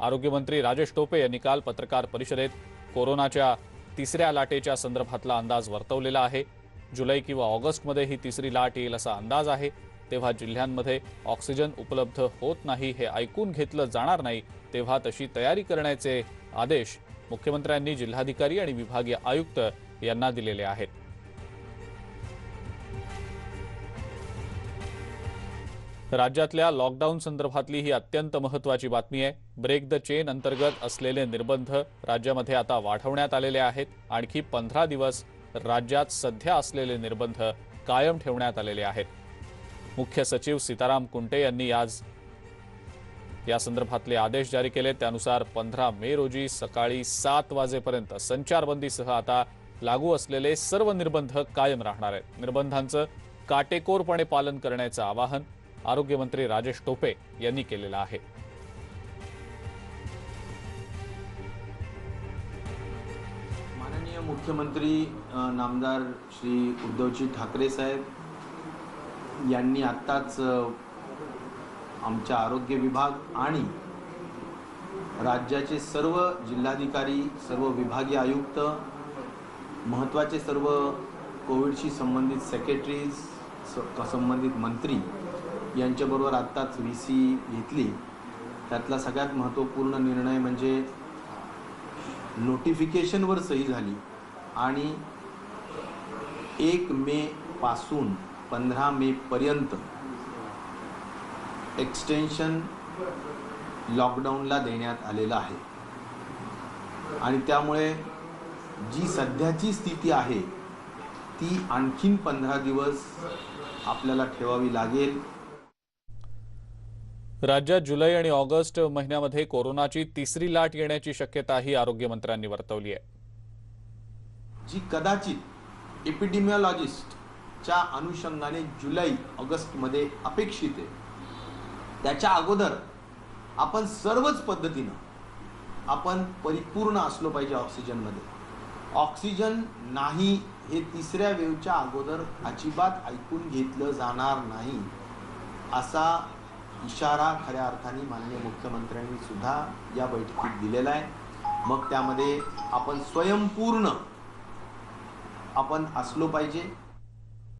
आरोग्यमंत्री राजेश टोपे यांनी काल पत्रकार परिषदेत कोरोनाच्या तिसऱ्या लाटेच्या संदर्भातला अंदाज वर्तवलेला आहे. जुलै किंवा ऑगस्टमध्ये ही तिसरी लाट येईल असा अंदाज आहे. तेव्हा जिल्ह्यांमध्ये ऑक्सिजन उपलब्ध होत नाही हे ऐकून घेतलं जाणार नाही तेव्हा तशी तयारी करण्याचे आदेश मुख्यमंत्र्यांनी जिल्हाधिकारी आणि विभागीय आयुक्त यांना दिलेले आहेत. राज्यातल्या लॉकडाऊन संदर्भातली ही अत्यंत महत्वाची बातमी आहे. ब्रेक द चेन अंतर्गत असलेले निर्बंध राज्यामध्ये आता वाढवण्यात आलेले आहेत. आणखी पंधरा दिवस राज्यात सध्या असलेले निर्बंध कायम ठेवण्यात आलेले आहेत. मुख्य सचिव सीताराम कुंटे यांनी आज या संदर्भातले आदेश जारी केले. त्यानुसार पंधरा मे रोजी सकाळी सात वाजेपर्यंत संचारबंदीसह आता लागू असलेले सर्व निर्बंध कायम राहणार आहेत. निर्बंधांचं काटेकोरपणे पालन करण्याचं आवाहन आरोग्यमंत्री राजेश टोपे यांनी केलेलं आहे. माननीय मुख्यमंत्री नामदार श्री उद्धवजी ठाकरे साहेब यांनी आत्ताच आमच्या आरोग्य विभाग आणि राज्याचे सर्व जिल्हाधिकारी सर्व विभागीय आयुक्त महत्त्वाचे सर्व कोविडशी संबंधित सेक्रेटरीज संबंधित मंत्री यांच्याबरोबर आत्ताच व्ही सी घेतली. त्यातला सगळ्यात महत्त्वपूर्ण निर्णय म्हणजे नोटिफिकेशनवर सही झाली. आणि एक मे पासून पंधरा मे पर्यंत एक्सटेन्शन लॉकडाऊनला देण्यात आलेलं आहे. आणि त्यामुळे जी सध्याची स्थिती आहे ती आणखीन पंधरा दिवस आपल्याला ठेवावी लागेल. राज्यात जुलै आणि ऑगस्ट महिन्यामध्ये कोरोनाची तिसरी लाट येण्याची शक्यताही आरोग्यमंत्र्यांनी वर्तवली आहे. जी कदाचित एपिडेमिओलॉजिस्टच्या अनुषंगाने जुलै ऑगस्टमध्ये अपेक्षित आहे. त्याच्या अगोदर आपण सर्वच पद्धतीनं आपण परिपूर्ण असलो पाहिजे ऑक्सिजनमध्ये. ऑक्सिजन नाही हे तिसऱ्या वेवच्या अगोदर अजिबात ऐकून घेतलं जाणार नाही असा इशारा खऱ्या अर्थाने माननीय मुख्यमंत्र्यांनी सुद्धा या बैठकीत दिलेला आहे. मग त्यामध्ये आपण स्वयंपूर्ण आपण असलो पाहिजे.